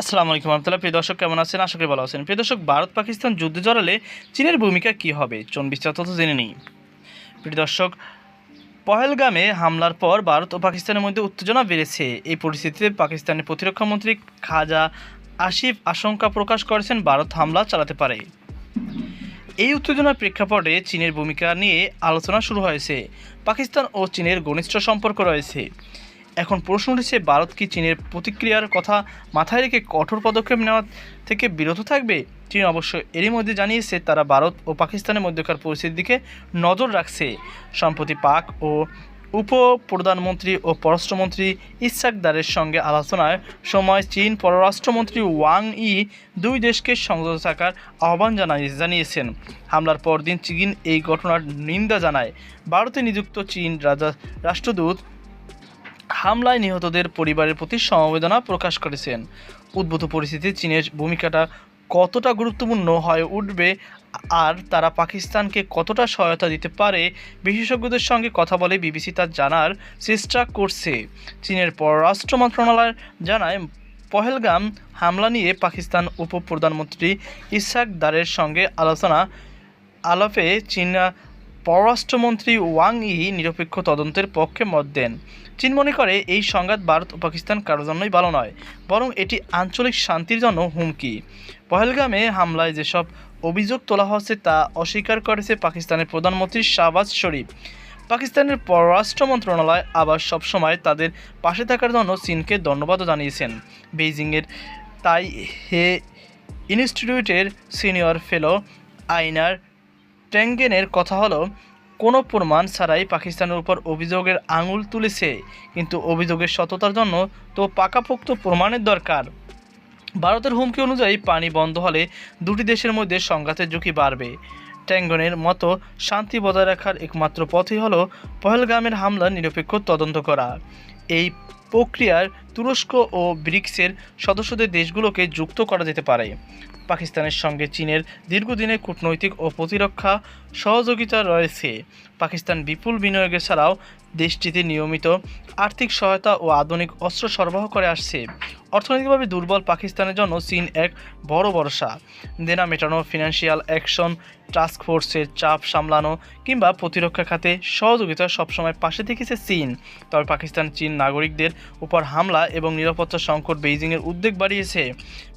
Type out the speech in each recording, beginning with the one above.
আসসালামু আলাইকুম রহমতুল্লাহ। প্রিয় দর্শক, কেমন আছেন? আশা করি ভালো আছেন। প্রিয় দর্শক, ভারত পাকিস্তান যুদ্ধে জড়ালে চীনের ভূমিকা কী হবে? চন বিস্তারিত তথ্য জেনে নিই। প্রিয় দর্শক, পহেলগামে হামলার পর ভারত ও পাকিস্তানের মধ্যে উত্তেজনা বেড়েছে। এই পরিস্থিতিতে পাকিস্তানের প্রতিরক্ষা মন্ত্রী খাজা আসিফ আশঙ্কা প্রকাশ করেছেন ভারত হামলা চালাতে পারে। এই উত্তেজনার প্রেক্ষাপটে চীনের ভূমিকা নিয়ে আলোচনা শুরু হয়েছে। পাকিস্তান ও চীনের ঘনিষ্ঠ সম্পর্ক রয়েছে। এখন প্রশ্ন উঠেছে, ভারত কি চীনের প্রতিক্রিয়ার কথা মাথায় রেখে কঠোর পদক্ষেপ নেওয়া থেকে বিরত থাকবে? চীন অবশ্য এরই মধ্যে জানিয়েছে, তারা ভারত ও পাকিস্তানের মধ্যকার পরিস্থিতির দিকে নজর রাখছে। সম্প্রতি পাক ও উপ প্রধানমন্ত্রী ও পররাষ্ট্রমন্ত্রী ইসাক দারের সঙ্গে আলোচনার সময় চীন পররাষ্ট্রমন্ত্রী ওয়াং ই দুই দেশকে সংযত থাকার আহ্বান জানাই জানিয়েছেন। হামলার পরদিন চীন এই ঘটনার নিন্দা জানায়। ভারতে নিযুক্ত চীন রাজা, রাষ্ট্রদূত হামলায় নিহতদের পরিবারের প্রতি সমবেদনা প্রকাশ করেছেন। উদ্ভূত পরিস্থিতি চীনের ভূমিকাটা কতটা গুরুত্বপূর্ণ হয়ে উঠবে আর তারা পাকিস্তানকে কতটা সহায়তা দিতে পারে বিশেষজ্ঞদের সঙ্গে কথা বলে বিবিসি তা জানার চেষ্টা করছে। চীনের পররাষ্ট্র মন্ত্রণালয় জানায়, পহেলগাম হামলা নিয়ে পাকিস্তান উপপ্রধানমন্ত্রী ইসাক দারের সঙ্গে আলোচনা আলাপে চীনা পররাষ্ট্রমন্ত্রী ওয়াং ই নিরপেক্ষ তদন্তের পক্ষে মত দেন। চীন মনে করে এই সংঘাত ভারত ও পাকিস্তান কারোর জন্যই ভালো নয়, বরং এটি আঞ্চলিক শান্তির জন্য হুমকি। পহেলগামে হামলায় যেসব অভিযোগ তোলা হচ্ছে তা অস্বীকার করেছে পাকিস্তানের প্রধানমন্ত্রী শাহবাজ শরীফ। পাকিস্তানের পররাষ্ট্র মন্ত্রণালয় আবার সবসময় তাদের পাশে থাকার জন্য চীনকে ধন্যবাদও জানিয়েছেন। বেইজিংয়ের তাই হে ইনস্টিটিউটের সিনিয়র ফেলো আইনার ট্যাঙ্গেনের কথা হলো কোনো প্রমাণ ছাড়াই পাকিস্তানের উপর অভিযোগের আঙুল তুলেছে, কিন্তু অভিযোগের সততার জন্য তো পাকাপোক্ত প্রমাণের দরকার। ভারতের হুমকি অনুযায়ী পানি বন্ধ হলে দুটি দেশের মধ্যে সংঘাতের ঝুঁকি বাড়বে। ট্যাঙ্গনের মতো শান্তি বজায় রাখার একমাত্র পথই হলো পহেলগামের হামলার নিরপেক্ষ তদন্ত করা। এই প্রক্রিয়ার তুরস্ক ও ব্রিক্সের সদস্যদের দেশগুলোকে যুক্ত করা যেতে পারে। পাকিস্তানের সঙ্গে চীনের দীর্ঘদিনের কূটনৈতিক ও প্রতিরক্ষা সহযোগিতা রয়েছে। পাকিস্তান বিপুল বিনিয়োগের ছাড়াও দেশটিতে নিয়মিত আর্থিক সহায়তা ও আধুনিক অস্ত্র সরবরাহ করে আসছে। অর্থনৈতিকভাবে দুর্বল পাকিস্তানের জন্য চীন এক বড় ভরসা। দেনা মেটানো, ফিনান্সিয়াল অ্যাকশন, টাস্ক ফোর্সের চাপ সামলানো কিংবা প্রতিরক্ষা খাতে সহযোগিতা সবসময় পাশে থেকেছে চীন। তবে পাকিস্তান চীন নাগরিকদের উপর হামলা এবং নিরাপত্তা সংকট বেইজিংয়ের উদ্বেগ বাড়িয়েছে।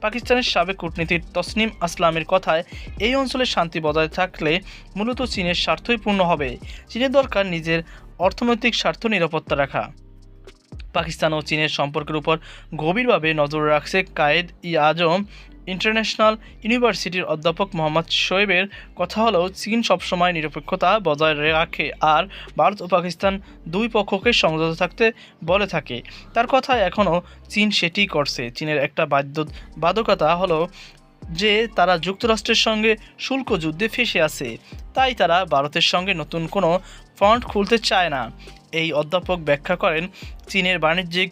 পাকিস্তানের সাবেক কূটনীতির তসনিম আসলামের কথায়, এই অঞ্চলে শান্তি বজায় থাকলে মূলত চীনের স্বার্থই পূর্ণ হবে। চীনের দরকার নিজের অর্থনৈতিক স্বার্থ নিরাপত্তা রাখা। পাকিস্তান ও চীনের সম্পর্কের উপর গভীরভাবে নজর রাখছে কায়েদ ই আজম ইন্টারন্যাশনাল ইউনিভার্সিটির অধ্যাপক মোহাম্মদ শোয়েবের কথা হলো চীন সবসময় নিরপেক্ষতা বজায় রাখে আর ভারত ও পাকিস্তান দুই পক্ষকে সংযত থাকতে বলে থাকে। তার কথায় এখনও চীন সেটিই করছে। চীনের একটা বাধ্য বাধকতা হলো যে তারা যুক্তরাষ্ট্রের সঙ্গে শুল্ক যুদ্ধে ফেসে আছে। তাই তারা ভারতের সঙ্গে নতুন কোনো ফ্রন্ট খুলতে চায় না। এই অধ্যাপক ব্যাখ্যা করেন, চীনের বাণিজ্যিক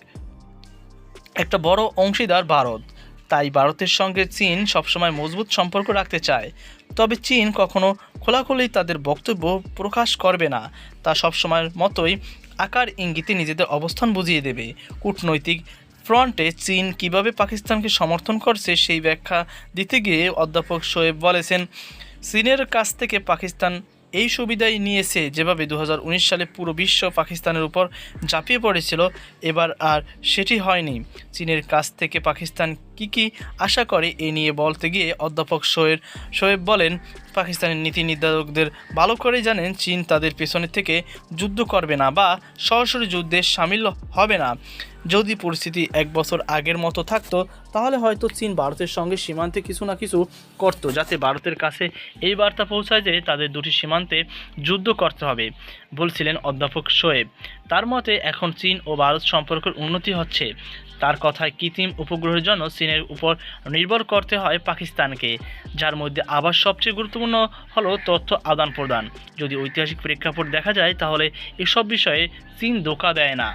একটা বড় অংশীদার ভারত। তাই ভারতের সঙ্গে চীন সবসময় মজবুত সম্পর্ক রাখতে চায়। তবে চীন কখনো খোলাখুলি তাদের বক্তব্য প্রকাশ করবে না। তা সবসময়ের মতোই আকার ইঙ্গিতে নিজেদের অবস্থান বুঝিয়ে দেবে। কূটনৈতিক ফ্রন্টে চীন কীভাবে পাকিস্তানকে সমর্থন করছে সেই ব্যাখ্যা দিতে গিয়ে অধ্যাপক শোয়েব বলেছেন, চীনের কাছ থেকে পাকিস্তান এই সুবিধাই নিয়েছে যেভাবে দু হাজার উনিশ সালে পুরো বিশ্ব পাকিস্তানের উপর ঝাঁপিয়ে পড়েছিল, এবার আর সেটি হয়নি। চীনের কাছ থেকে পাকিস্তান কি কি আশা করে এ নিয়ে বলতে গিয়ে অধ্যাপক শোয়েব শোয়েব বলেন, পাকিস্তানের নীতি নির্ধারকদের ভালো করে জানেন, চীন তাদের পেছনে থেকে যুদ্ধ করবে না বা সরাসরি যুদ্ধে সামিল হবে না। যদি পরিস্থিতি এক বছর আগের মতো থাকতো, তাহলে হয়তো চীন ভারতের সঙ্গে সীমান্তে কিছু না কিছু করতো, যাতে ভারতের কাছে এই বার্তা পৌঁছায় যে তাদের দুটি সীমান্তে যুদ্ধ করতে হবে, বলছিলেন অধ্যাপক শোয়েব। তার মতে, এখন চীন ও ভারত সম্পর্কের উন্নতি হচ্ছে। তার কথায় কৃত্রিম উপগ্রহের জন্য চীনের উপর নির্ভর করতে হয় পাকিস্তানকে, যার মধ্যে আবার সবচেয়ে গুরুত্বপূর্ণ হলো তথ্য আদান প্রদান যদি ঐতিহাসিক প্রেক্ষাপট দেখা যায়, তাহলে এসব বিষয়ে চীন ধোকা দেয় না।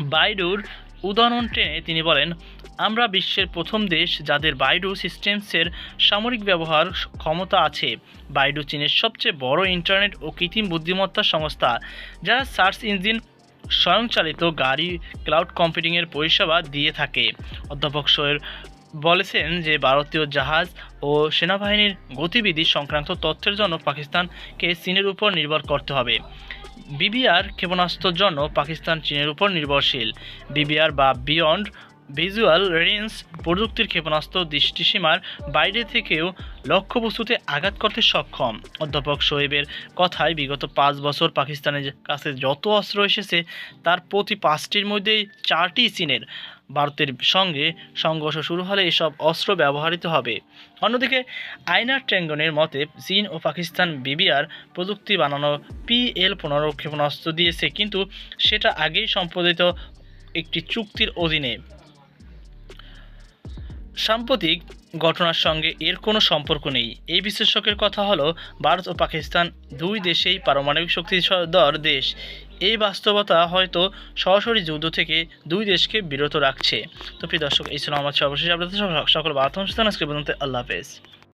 বাইডুর উদাহরণ টেনে তিনি বলেন, আমরা বিশ্বের প্রথম দেশ যাদের বাইডু সিস্টেমসের সামরিক ব্যবহার ক্ষমতা আছে। বাইডু চীনের সবচেয়ে বড় ইন্টারনেট ও কৃত্রিম বুদ্ধিমত্তা সংস্থা, যারা সার্চ ইঞ্জিন স্বয়ংচালিত গাড়ি, ক্লাউড কম্পিউটিংয়ের পরিষেবা দিয়ে থাকে। অধ্যাপক সোয়ের বলেছেন যে, ভারতীয় জাহাজ ও সেনাবাহিনীর গতিবিধি সংক্রান্ত তথ্যের জন্য পাকিস্তানকে চীনের উপর নির্ভর করতে হবে। বিবিআর ক্ষেপণাস্ত্রের জন্য পাকিস্তান চীনের উপর নির্ভরশীল। বিবিআর বা বিয়ন্ড ভিজুয়াল রেঞ্জ প্রযুক্তির ক্ষেপণাস্ত্র দৃষ্টিসীমার বাইরে থেকেও লক্ষ্যবস্তুতে আঘাত করতে সক্ষম। অধ্যাপক শোয়েবের কথায় বিগত পাঁচ বছর পাকিস্তানের কাছে যত অস্ত্র এসেছে, তার প্রতি পাঁচটির মধ্যেই চারটি চীনের। ভারতের সঙ্গে সংঘর্ষ শুরু হলে এসব অস্ত্র ব্যবহৃত হবে। অন্যদিকে, আইনার ট্যাঙ্গনের মতে চীন ও পাকিস্তান, বিবিআর প্রযুক্তি বানানো পিএল পনেরো ক্ষেপণাস্ত্র দিয়েছে, কিন্তু সেটা আগেই সম্পাদিত একটি চুক্তির অধীনে। সাম্প্রতিক ঘটনার সঙ্গে এর কোনো সম্পর্ক নেই। এই বিশেষজ্ঞের কথা হলো, ভারত ও পাকিস্তান দুই দেশেই পারমাণবিক শক্তিধর দেশ। এই বাস্তবতা হয়তো সরাসরি যুদ্ধ থেকে দুই দেশকে বিরত রাখছে। তো প্রিয় দর্শক, এই ছিল আমার সর্বশেষ আপনাদের সকল বার্তা অনুষ্ঠান আজকে পর্যন্ত আল্লাহ হাফেজ।